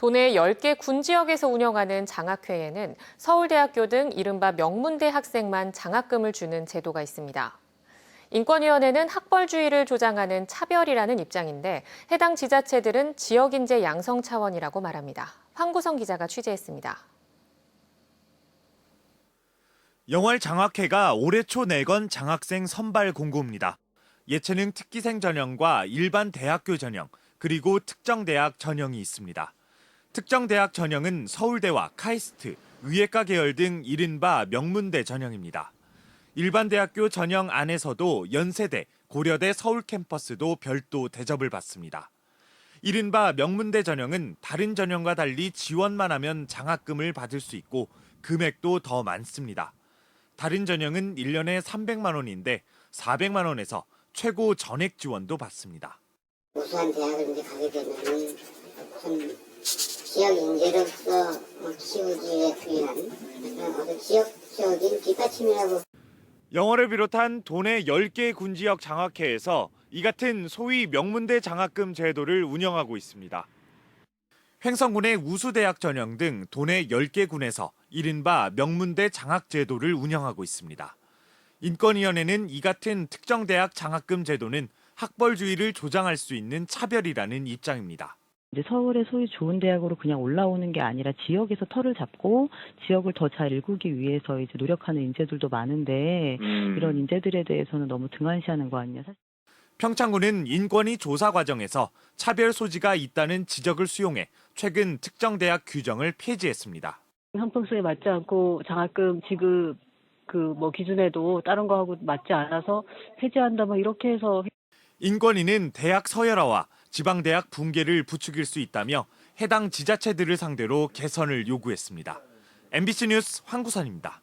도내 10개 군 지역에서 운영하는 장학회에는 서울대학교 등 이른바 명문대 학생만 장학금을 주는 제도가 있습니다. 인권위원회는 학벌주의를 조장하는 차별이라는 입장인데 해당 지자체들은 지역인재 양성 차원이라고 말합니다. 황구성 기자가 취재했습니다. 영월 장학회가 올해 초 내건 장학생 선발 공고입니다. 예체능 특기생 전형과 일반 대학교 전형, 그리고 특정 대학 전형이 있습니다. 특정 대학 전형은 서울대와 카이스트, 위예과 계열 등 이른바 명문대 전형입니다. 일반 대학교 전형 안에서도 연세대, 고려대 서울 캠퍼스도 별도 대접을 받습니다. 이른바 명문대 전형은 다른 전형과 달리 지원만 하면 장학금을 받을 수 있고 금액도 더 많습니다. 다른 전형은 1년에 300만 원인데 400만 원에서 최고 전액 지원도 받습니다. 우수한 대학을 이제 가게 되면은 좀 지역 인재로서 뭐 키우기에 필요한 그런 어떤 지역적인 뒷받침이라고 영어를 비롯한 도내 10개 군지역 장학회에서 이 같은 소위 명문대 장학금 제도를 운영하고 있습니다. 횡성군의 우수대학 전형 등 도내 10개 군에서 이른바 명문대 장학 제도를 운영하고 있습니다. 인권위원회는 이 같은 특정 대학 장학금 제도는 학벌주의를 조장할 수 있는 차별이라는 입장입니다. 이제 서울의 소위 좋은 대학으로 그냥 올라오는 게 아니라 지역에서 털을 잡고 지역을 더 잘 일구기 위해서 이제 노력하는 인재들도 많은데 이런 인재들에 대해서는 너무 등한시하는 거 아니냐. 사실 평창군은 인권위 조사 과정에서 차별 소지가 있다는 지적을 수용해 최근 특정 대학 규정을 폐지했습니다. 형평성에 맞지 않고 장학금 지급 그 뭐 기준에도 다른 거하고 맞지 않아서 폐지한다 뭐 이렇게 해서 인권위는 대학 서열화와 지방대학 붕괴를 부추길 수 있다며 해당 지자체들을 상대로 개선을 요구했습니다. MBC 뉴스 황구선입니다.